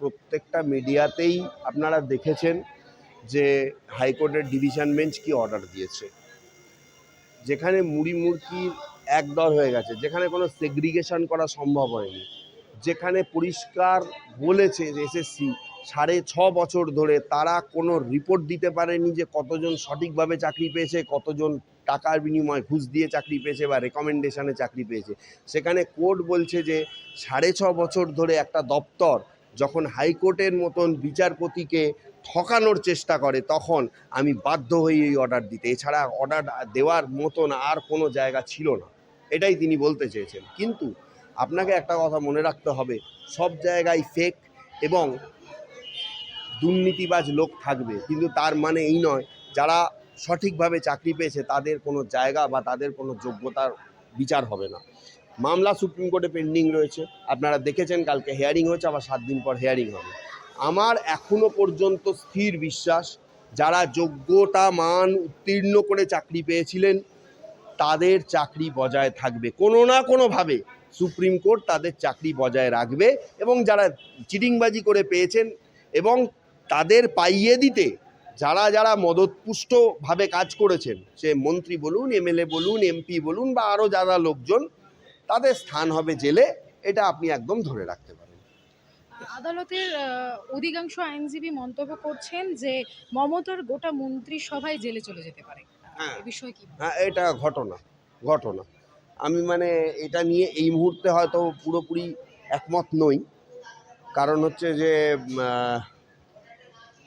প্রত্যেকটা মিডিয়াতেই আপনারা দেখেছেন যে হাইকোর্টের ডিভিশন বেঞ্চ কি অর্ডার দিয়েছে। যেখানে মুড়ি মুড়কির একদর হয়ে গেছে, যেখানে কোনো সেগ্রিগেশন করা সম্ভব হয়নি, যেখানে পরিষ্কার বলেছে যে এসএসসি সাড়ে ছ বছর ধরে তারা কোনো রিপোর্ট দিতে পারেনি যে কতজন সঠিকভাবে চাকরি পেয়েছে, কতজন টাকার বিনিময়ে ঘুষ দিয়ে চাকরি পেয়েছে বা রেকমেন্ডেশনে চাকরি পেয়েছে। সেখানে কোর্ট বলছে যে সাড়ে ছ বছর ধরে একটা দপ্তর যখন হাইকোর্টের মতন বিচারপতিকে ঠকানোর চেষ্টা করে, তখন আমি বাধ্য হই এই অর্ডার দিতে। এছাড়া অর্ডার দেওয়ার মতন আর কোনো জায়গা ছিল না। এটাই তিনি বলতে চেয়েছেন। কিন্তু আপনাকে একটা কথা মনে রাখতে হবে, সব জায়গায় ফেক এবং দুর্নীতিবাজ লোক থাকবে। কিন্তু তার মানে এই নয়, যারা সঠিকভাবে চাকরি পেয়েছে তাদের কোনো জায়গা বা তাদের কোনো যোগ্যতার বিচার হবে না। মামলা সুপ্রিম কোর্টে পেন্ডিং রয়েছে। আপনারা দেখেছেন কালকে হেয়ারিং হয়েছে, আবার সাত দিন পর হেয়ারিং হবে। আমার এখনও পর্যন্ত স্থির বিশ্বাস, যারা যোগ্যতা, মান উত্তীর্ণ করে চাকরি পেয়েছিলেন, তাদের চাকরি বজায় থাকবে। কোনো না কোনোভাবে সুপ্রিম কোর্ট তাদের চাকরি বজায় রাখবে এবং যারা চিটিংবাজি করে পেয়েছেন এবং তাদের পাইয়ে দিতে যারা যারা মদতপুষ্টভাবে কাজ করেছেন, সে মন্ত্রী বলুন, এমএলএ বলুন, এমপি বলুন বা আরও যারা লোকজন তাদের স্থান হবে জেলে এটা আপনি একদম ধরে রাখতে পারেন। আদালতের অধিকাংশ আইনজীবী মন্তব্য করছেন যে মমতার গোটা মন্ত্রিসভায় জেলে চলে যেতে পারে। হ্যাঁ। কি হ্যাঁ এটা ঘটনা ঘটনা। আমি মানে এটা নিয়ে এই মুহূর্তে হয়তো পুরোপুরি একমত নই। কারণ হচ্ছে যে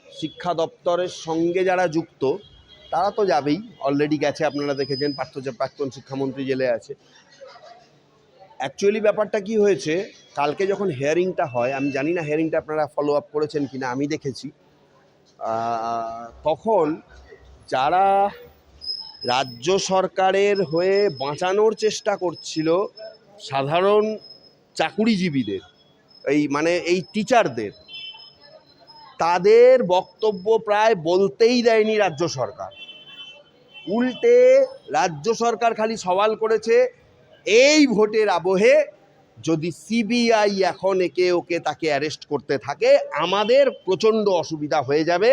শিক্ষা দপ্তরের সঙ্গে যারা যুক্ত তারা তো যাবেই। অলরেডি গেছে আপনারা দেখেছেন পার্থ প্রাক্তন শিক্ষামন্ত্রী জেলে আছে। অ্যাকচুয়ালি ব্যাপারটা কি হয়েছে, কালকে যখন হেয়ারিংটা হয়, আমি জানি না হেয়ারিংটা আপনারা ফলো আপ করেছেন কিনা, আমি দেখেছি। তখন যারা রাজ্য সরকারের হয়ে বাঁচানোর চেষ্টা করছিল, সাধারণ চাকুরিজীবীদের, এই মানে এই টিচারদের তাদের বক্তব্য প্রায় বলতেই দেয়নি রাজ্য সরকার। উল্টে রাজ্য সরকার খালি সওয়াল করেছে এই ভোটের আবহে যদি সিবিআই এখন একে ওকে তাকে অ্যারেস্ট করতে থাকে, আমাদের প্রচণ্ড অসুবিধা হয়ে যাবে,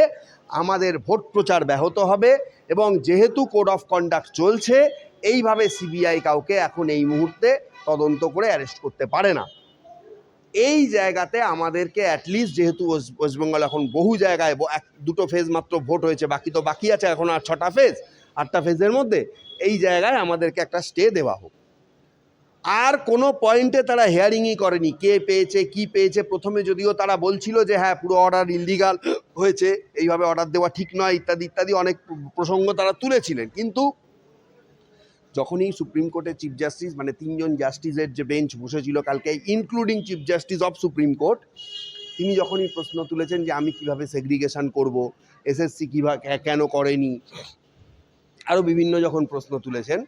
আমাদের ভোট প্রচার ব্যাহত হবে এবং যেহেতু কোড অফ কন্ডাক্ট চলছে, এইভাবে সিবিআই কাউকে এখন এই মুহূর্তে তদন্ত করে অ্যারেস্ট করতে পারে না। এই জায়গাতে আমাদেরকে অ্যাটলিস্ট যেহেতু ওয়েস্ট ওয়েস্টবেঙ্গল এখন বহু জায়গায় এক, দুটো ফেজ মাত্র ভোট হয়েছে, বাকি তো বাকি আছে এখন আর ছটা ফেজ আটটা ফেজের মধ্যে, এই জায়গায় আমাদেরকে একটা স্টে দেওয়া হোক। আর কোনো পয়েন্টে তারা হেয়ারিংই করেনি। কে পেয়েছে, কি পেয়েছে? প্রথমে যদিও তারা বলছিল যে হ্যাঁ পুরো অর্ডার ইললিগাল হয়েছে, এইভাবে অর্ডার দেওয়া ঠিক নয়, ইত্যাদি ইত্যাদি অনেক প্রসঙ্গ তারা তুলেছিলেন। কিন্তু যখনই সুপ্রিম কোর্টের চিফ জাস্টিস মানে তিনজন জাস্টিসের যে বেঞ্চ বসেছিল কালকে including chief justice of supreme court তিনি যখনই প্রশ্ন তুলেছেন যে, আমি কীভাবে সেগ্রিগেশন করব? এসএসসি কীভাবে কেন করেনি? আরও বিভিন্ন যখন প্রশ্ন তুলেছেন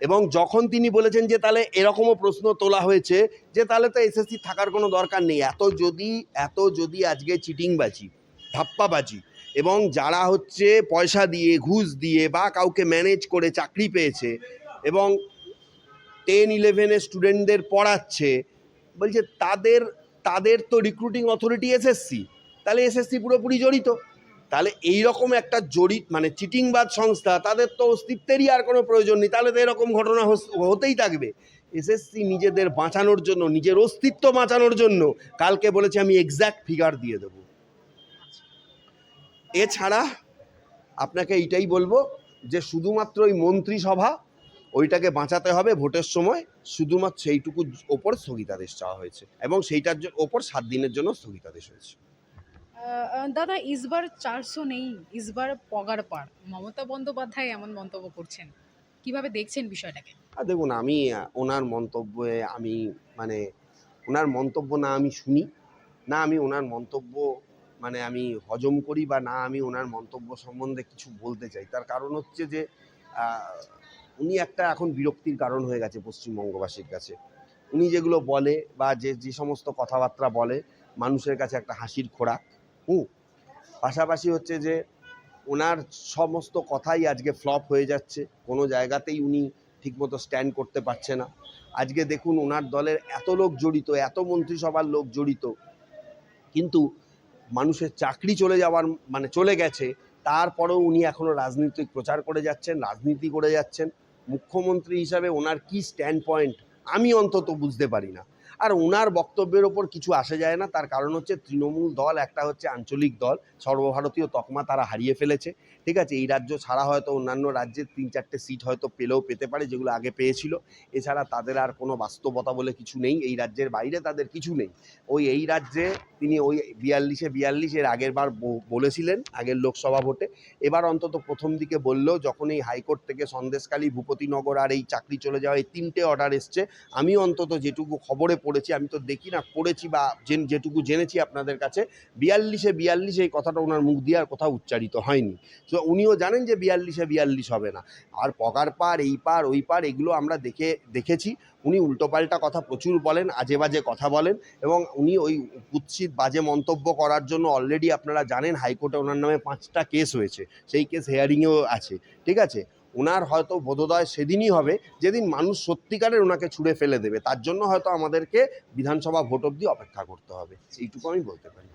এবং যখন তিনি বলেছেন যে তাহলে এরকমও প্রশ্ন তোলা হয়েছে যে তাহলে তো এসএসসি থাকার কোনো দরকার নেই, এত যদি এত যদি আজকে চিটিংবাজি, ধাপ্পাবাজি এবং যারা হচ্ছে পয়সা দিয়ে, ঘুষ দিয়ে বা কাউকে ম্যানেজ করে চাকরি পেয়েছে এবং টেন ইলেভেনের স্টুডেন্টদের পড়াচ্ছে, বলছে তাদের তাদের তো রিক্রুটিং অথরিটি এসএসসি তাহলে এসএসসি পুরোপুরি জড়িত। তাহলে এই রকম একটা জড়িত মানে চিটিংবাদ সংস্থা, তাদের তো অস্তিত্বেরই আর কোনো প্রয়োজন নেই। তাহলে তো এরকম ঘটনা হতেই থাকবে। এসএসসি নিজেদের বাঁচানোর জন্য, নিজের অস্তিত্ব বাঁচানোর জন্য কালকে বলেছে, আমি এক্স্যাক্ট ফিগার দিয়ে দেবো। এছাড়া আপনাকে এইটাই বলব যে, শুধুমাত্র ওই মন্ত্রিসভা, ওইটাকে বাঁচাতে হবে ভোটের সময়। শুধুমাত্র সেইটুকু ওপর স্থগিতাদেশ চাওয়া হয়েছে এবং সেইটার ওপর সাত দিনের জন্য স্থগিতাদেশ হয়েছে। দাদা, ইসবার চারশো নেই, ইসবার পগার পার মমতা বন্দ্যোপাধ্যায় এমন মন্তব্য করছেন। কীভাবে দেখছেন বিষয়টাকে? দেখুন, আমি ওনার মন্তব্যে আমি মানে ওনার মন্তব্য না আমি শুনি, না আমি ওনার মন্তব্য মানে আমি হজম করি বা না আমি ওনার মন্তব্য সম্বন্ধে কিছু বলতে চাই। তার কারণ হচ্ছে যে উনি একটা এখন বিরক্তির কারণ হয়ে গেছে পশ্চিমবঙ্গবাসীর কাছে। উনি যেগুলো বলে বা যে যে সমস্ত কথাবার্তা বলে, মানুষের কাছে একটা হাসির খোরাক। হুম পাশাপাশি হচ্ছে যে ওনার সমস্ত কথাই আজকে ফ্লপ হয়ে যাচ্ছে। কোনো জায়গাতেই উনি ঠিকমতো স্ট্যান্ড করতে পারছে না। আজকে দেখুন ওনার দলের এত লোক জড়িত, এত মন্ত্রিসভার লোক জড়িত, কিন্তু মানুষের চাকরি চলে যাওয়ার মানে চলে গেছে, তারপরেও উনি এখনও রাজনৈতিক প্রচার করে যাচ্ছেন, রাজনীতি করে যাচ্ছেন। মুখ্যমন্ত্রী হিসাবে ওনার কি স্ট্যান্ড পয়েন্ট আমি অন্তত বুঝতে পারি না। আর ওনার বক্তব্যের ওপর কিছু আসে যায় না। তার কারণ হচ্ছে তৃণমূল দল একটা হচ্ছে আঞ্চলিক দল। সর্বভারতীয় তকমা তারা হারিয়ে ফেলেছে। ঠিক আছে, এই রাজ্য ছাড়া হয়তো অন্যান্য রাজ্যের তিন চারটে সিট হয়তো পেলেও পেতে পারে, যেগুলো আগে পেয়েছিল। এছাড়া তাদের আর কোনো বাস্তবতা বলে কিছু নেই। এই রাজ্যের বাইরে তাদের কিছু নেই। ওই এই রাজ্যে তিনি ওই বিয়াল্লিশে বিয়াল্লিশ এর আগের বার বলেছিলেন আগের লোকসভা ভোটে। এবার অন্তত প্রথম দিকে বললেও যখন এই হাইকোর্ট থেকে সন্দেশকালী ভূপতিনগর আর এই চাকরি চলে যাওয়া এই তিনটে অর্ডার এসছে আমি অন্তত যেটুকু খবরে পড়েছি, আমি তো দেখি না, পড়েছি বা যেটুকু জেনেছি আপনাদের কাছে, বিয়াল্লিশে বিয়াল্লিশ এই কথাটা ওনার মুখ দিয়ে আর কোথাও উচ্চারিত হয়নি। তো উনিও জানেন যে বিয়াল্লিশে বিয়াল্লিশ হবে না। আর পকার পার, এই পার, ওই পার, এগুলো আমরা দেখে, দেখেছি। উনি উল্টোপাল্টা কথা প্রচুর বলেন, আজে বাজে কথা বলেন এবং উনি ওই কুৎসিত বাজে মন্তব্য করার জন্য অলরেডি আপনারা জানেন হাইকোর্টে ওনার নামে পাঁচটা কেস হয়েছে। সেই কেস হেয়ারিংয়েও আছে। ঠিক আছে? ওনার হয়তো বোধোদয় সেদিনই হবে, যেদিন মানুষ সত্যিকারের ওনাকে ছুঁড়ে ফেলে দেবে। তার জন্য হয়তো আমাদেরকে বিধানসভা ভোট অবধি অপেক্ষা করতে হবে। এইটুকু আমি বলতে পারি।